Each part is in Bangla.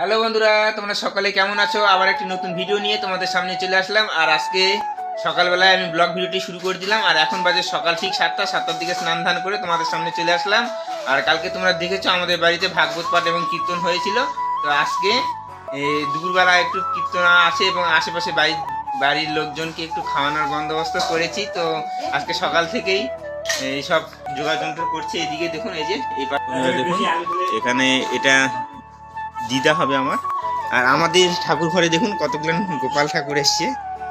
হ্যালো বন্ধুরা, তোমরা সকালে কেমন আছো? আবার একটি নতুন ভিডিও নিয়ে তোমাদের সামনে চলে আসলাম। আর আজকে সকালবেলায় আমি ব্লগ ভিডিওটি শুরু করে দিলাম। আর এখন বাজে সকাল ঠিক সাতটা, সাতটার দিকে স্নান ধান করে তোমাদের সামনে চলে আসলাম। আর কালকে তোমরা দেখেছ, আমাদের বাড়িতে ভাগবত পাঠ এবং কীর্তন হয়েছিল। তো আজকে দুপুরবেলা একটু কীর্তন আছে এবং আশেপাশে বাড়ি, বাড়ির লোকজনকে একটু খাওয়ানোর বন্দোবস্ত করেছি। তো আজকে সকাল থেকেই এই সব যোগাযন্ত্র করছে। এদিকে দেখুন, এই যে, এই দেখুন, এখানে এটা দিদা হবে আমার। আর আমাদের ঠাকুর ঘরে দেখুন কতগুলো গোপাল ঠাকুর এসছে।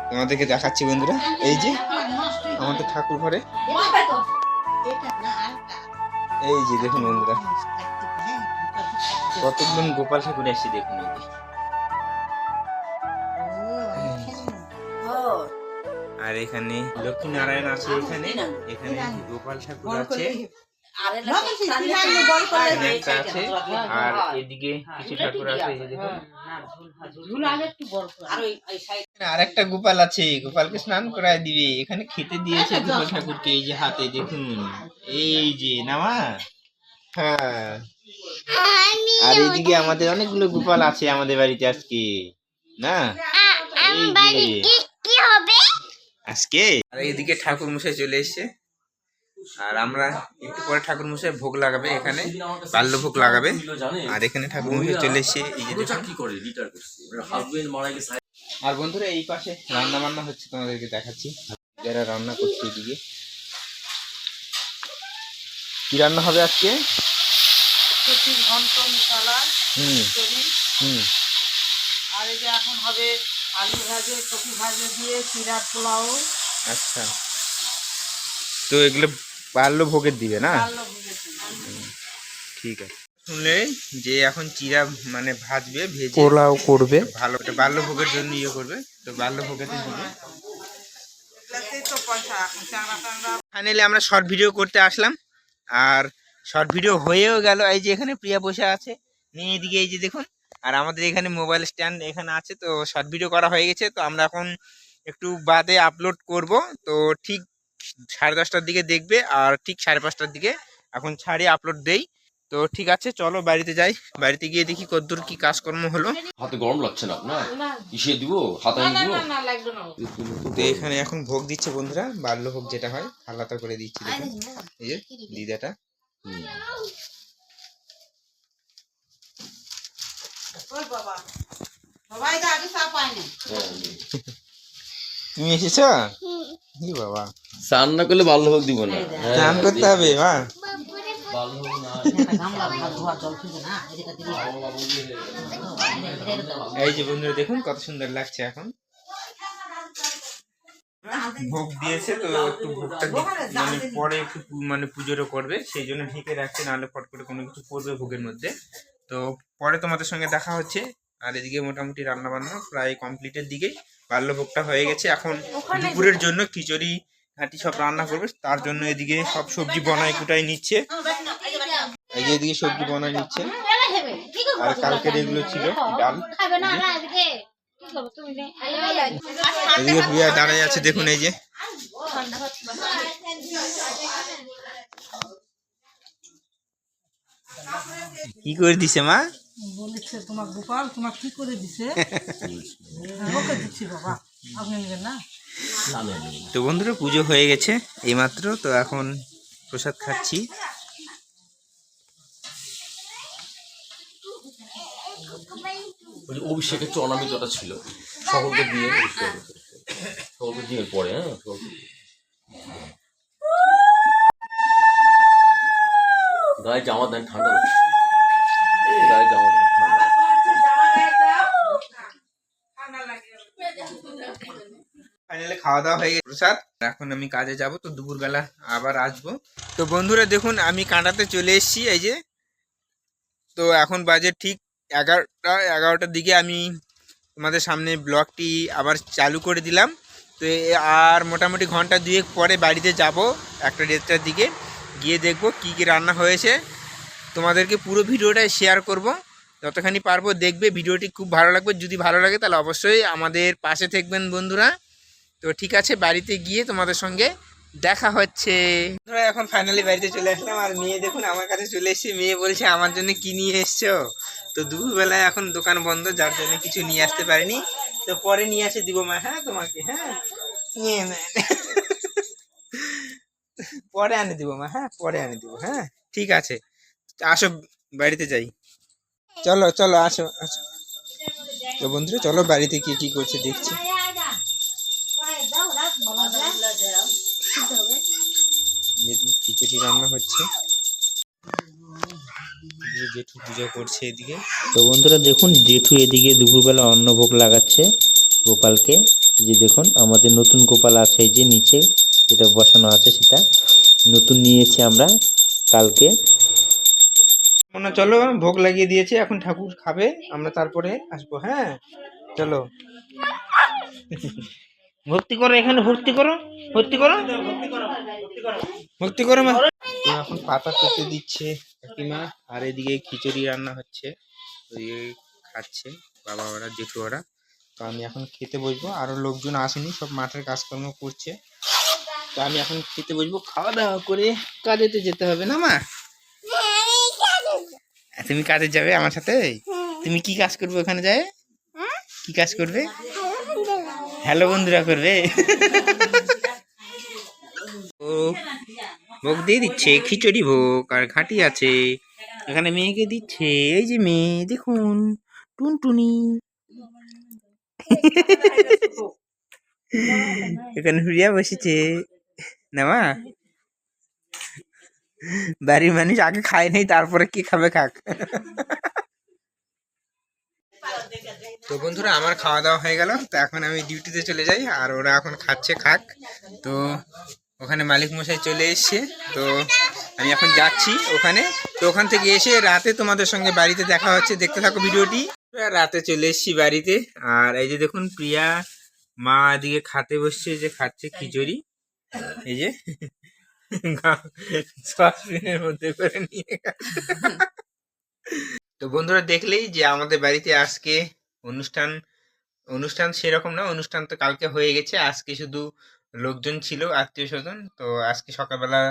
তোমাদেরকে দেখাচ্ছি বন্ধুরা। এই যে আমাদের ঠাকুর ঘরে। এই যে দেখুন বন্ধুরা। কতগুলো গোপাল ঠাকুর এসছে দেখুন এই যে। আর এখানে লক্ষ্মী নারায়ণ আছে এখানে এখানে গোপাল ঠাকুর আছে আছে। আর এদিকে কিছু ঠাকুর আছে এই যে দেখুন। আর একটা গোপাল আছে গোপালকে স্নান করায় দিবে। এখানে খেতে দিয়েছে গোপাল ঠাকুরকে এই যে হাতে দেখুন। এই যে নামা হ্যাঁ। আর এইদিকে আমাদের অনেকগুলো গোপাল আছে আমাদের বাড়িতে আজকে না? এই যে। আজকে? আর এইদিকে ঠাকুর মশাই চলে এসছে। আর আমরা একটু পরে ঠাকুর মশাই ভোগ লাগাবে এখানে বাল্য ভোগ লাগাবে। আর এখানে ঠাকুর মশাই চলে গেছে আর বন্ধুরা এই পাশে রান্না বান্না হচ্ছে তোমাদেরকে দেখাচ্ছি। যারা রান্না করছে এদিকে। কি রান্না হবে আজকে? ঘন্ট মশলা হুম। তরি হুম। আর এই যে এখন হবে আলু ভাজে কপি ভাজে দিয়ে পোলাও। আচ্ছা। তো এগুলো বাল্য ভোগের দিবে না? ঠিক আছে। শুনলে যে এখন চিরা মানে ভাজবে ভেজে পোলাও করবে। ভালো একটা বাল্য ভোগের জন্য ইয়ে করবে তো বাল্য ভোগেতে দিবে। ফাইনালি আমরা শর্ট ভিডিও করতে আসলাম। আর শর্ট ভিডিও হয়েও গেল এই যে এখানে প্রিয়া বসে আছে। নিয়ে এদিকে এই যে দেখুন আর আমাদের এখানে মোবাইল স্ট্যান্ড এখানে আছে তো শর্ট ভিডিও করা হয়ে গেছে তো আমরা এখন একটু বাদে আপলোড করব। তো ঠিক সাড়ে দশটার দিকে দেখবে আর ঠিক সাড়ে পাঁচটার দিকে এখন ছাড়ে আপলোড দেই। তো ঠিক আছে চলো বাড়িতে যাই। বাড়িতে গিয়ে দেখি কতদূর কি কাজকর্ম হলো। হাতে গরম লাগছে না আপনার? ইসে দিব? হাতায় দিব তো এখানে এখন ভোগ দিচ্ছে বন্ধুরা বাল্য ভোগ যেটা হয় আলাদা করে দিচ্ছে দেখুন। এই যে দিদাটা। না তুমি এসেছ? বাবা। স্নান না করলে ভালো হোক দিব না। স্নান করতে হবে মা। ভালো হোক না। এই যে বন্ধুরা দেখুন কত সুন্দর লাগছে এখন। ভোগ দিয়েছে তো একটু ভোগটা মানে পরে একটু মানে পুজোরও করবে সেই জন্য ঢেকে রাখছে নাহলে ফট করে কোনো কিছু পড়বে ভোগের মধ্যে। তো পরে তোমাদের সঙ্গে দেখা হচ্ছে। আর এদিকে মোটামুটি রান্না বান্না প্রায় কমপ্লিটের দিকেই। বাল্য ভোগটা হয়ে গেছে। এখন দুপুরের জন্য খিচুড়ি ঘাটি সব রান্না করবে তার জন্য এদিকে সব সবজি বনায় কুটাই নিচ্ছে। এদিকে সবজি বনায় নিচ্ছে। আর কালকের এগুলো ছিল ডাল। এদিকে প্রিয়া দাঁড়ায় আছে দেখুন এই যে। কি করে দিছে মা? বলেছে তোমার গোপাল তোমার কি করে দিছে? দিচ্ছি বাবা আপনি নেবেন না? তো বন্ধুরা পুজো হয়ে গেছে এইমাত্র তো এখন প্রসাদ খাচ্ছি। অভিষেকের যে অনামিতটা ছিল। সকলকে দিয়ে। সকলকে দিয়ে পরে হ্যাঁ? গায়ে জামা দেন ঠান্ডা গায়ে জামা দেন ঠান্ডা ফাইনালি খাওয়া দাওয়া হয়ে গেছে প্রসাদ। এখন আমি কাজে যাব, তো দুপুরবেলা আবার আসব। তো বন্ধুরা, দেখুন, আমি কাঁটাতে চলে এসেছি, এই যে। তো এখন বাজে ঠিক এগারোটা, এগারোটার দিকে আমি তোমাদের সামনে ব্লগটি আবার চালু করে দিলাম। তো আর মোটামুটি ঘণ্টা দুয়েক পরে বাড়িতে যাব, একটা দেড়টার দিকে। গিয়ে দেখব কি কি রান্না হয়েছে। তোমাদেরকে পুরো ভিডিওটাই শেয়ার করব। যতখানি পারব দেখবে, ভিডিওটি খুব ভালো লাগবে। যদি ভালো লাগে তাহলে অবশ্যই আমাদের পাশে থাকবেন বন্ধুরা। তো ঠিক আছে, বাড়িতে গিয়ে তোমাদের সঙ্গে দেখা হচ্ছে। বন্ধুরা, এখন ফাইনালি বাড়িতে চলে আসলাম। আর মেয়ে দেখুন, আমার কাছে চলে এসেছে। মেয়ে বলছে, আমার জন্য কি নিয়ে এসছো? তো দুপুরবেলায় এখন দোকান বন্ধ, যার জন্য কিছু নিয়ে আসতে পারিনি। তো পরে নিয়ে আসে দিব মা হ্যাঁ তোমাকে হ্যাঁ। নিয়ে। পরে আনে দিব মা হ্যাঁ পরে আনে দিব হ্যাঁ। ঠিক আছে, আসো, বাড়িতে যাই। চলো চলো, আসো আসো। তো বন্ধুরা, চলো বাড়িতে কি কি করছে দেখছি। জেঠু পুজো করছে এদিকে। তো বন্ধুরা দেখুন জেঠু এদিকে দুপুরবেলা অন্নভোগ লাগাচ্ছে গোপালকে। যে দেখুন আমাদের নতুন গোপাল আছে এই যে নিচে যেটা বসানো আছে সেটা নতুন নিয়েছি আমরা কালকে। মনে চলো ভোগ লাগিয়ে দিয়েছে এখন ঠাকুর খাবে আমরা তারপরে আসব হ্যাঁ? চলো। ভর্তি করো এখানে ভর্তি করো ভর্তি করো। ভর্তি করো এখন পাতা পেতে দিচ্ছে। কাকিমা আর এদিকে খিচুড়ি রান্না হচ্ছে। খাচ্ছে বাবা ওরা জেঠু ওরা। তো আমি এখন খেতে বসবো। আরও লোকজন আসেনি সব মাঠের কাজকর্ম করছে। তো আমি এখন খেতে বসবো। খাওয়া দাওয়া করে কাজেতে যেতে হবে না মা? তুমি কাজে যাবে আমার সাথে? তুমি কি কাজ করবে ওখানে যায়? কি কাজ করবে? হ্যালো বন্ধুরা করবে? ভোগ দিয়ে দিচ্ছে খিচুড়ি ভোগ, আর ঘাটি আছে। এখানে মেয়েকে দিচ্ছে, এই যে মেয়ে, দেখুন, টুনটুনি। এখানে হুড়িয়া বসেছে। না মা? বাড়ির মানুষ আগে খায় নাই, তারপরে কি খাবে খাক? তো বন্ধুরা, আমার খাওয়া দাওয়া হয়ে গেল। তো এখন আমি ডিউটিতে চলে যাই, আর ওরা এখন খাচ্ছে, খাক। তো ওখানে মালিক মশাই চলে এসছে, তো আমি এখন যাচ্ছি ওখানে। তো ওখান থেকে এসে রাতে তোমাদের সঙ্গে বাড়িতে দেখা হচ্ছে, দেখতে থাকো ভিডিওটি। রাতে চলে এসেছি বাড়িতে। আর এই যে দেখুন, প্রিয়া মা এদিকে খাতে বসছে, যে খাচ্ছে খিচুড়ি। এই যে সসপ্যানের মধ্যে করে নিয়ে তো বন্ধুরা দেখলেই যে আমাদের বাড়িতে আজকে অনুষ্ঠান অনুষ্ঠান সেরকম না, অনুষ্ঠান তো কালকে হয়ে গেছে। আজকে শুধু লোকজন ছিল আত্মীয় স্বজন তো আজকে সকালবেলা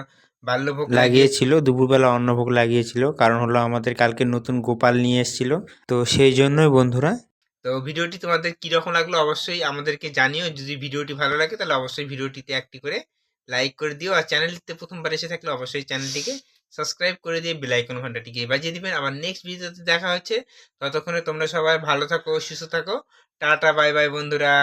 বাল্যভোগ লাগিয়েছিল দুপুরবেলা অন্নভোগ লাগিয়েছিল। কারণ হলো আমাদের কালকে নতুন গোপাল নিয়ে এসেছিল। তো সেই জন্যই বন্ধুরা তো ভিডিওটি তোমাদের কীরকম লাগল অবশ্যই আমাদেরকে জানিও। যদি ভিডিওটি ভালো লাগে তাহলে অবশ্যই ভিডিওটিতে একটি করে লাইক করে দিও। আর চ্যানেলটিতে প্রথমবার এসে থাকলে অবশ্যই চ্যানেলটিকে সাবস্ক্রাইব করে দিয়ে বেল আইকন ঘন্টাটিকে বাজিয়ে দিবেন। আবার নেক্সট ভিডিওতে দেখা হচ্ছে। ততক্ষণে তোমরা সবাই ভালো থাকো সুস্থ থাকো। টাটা বাই বাই বন্ধুরা।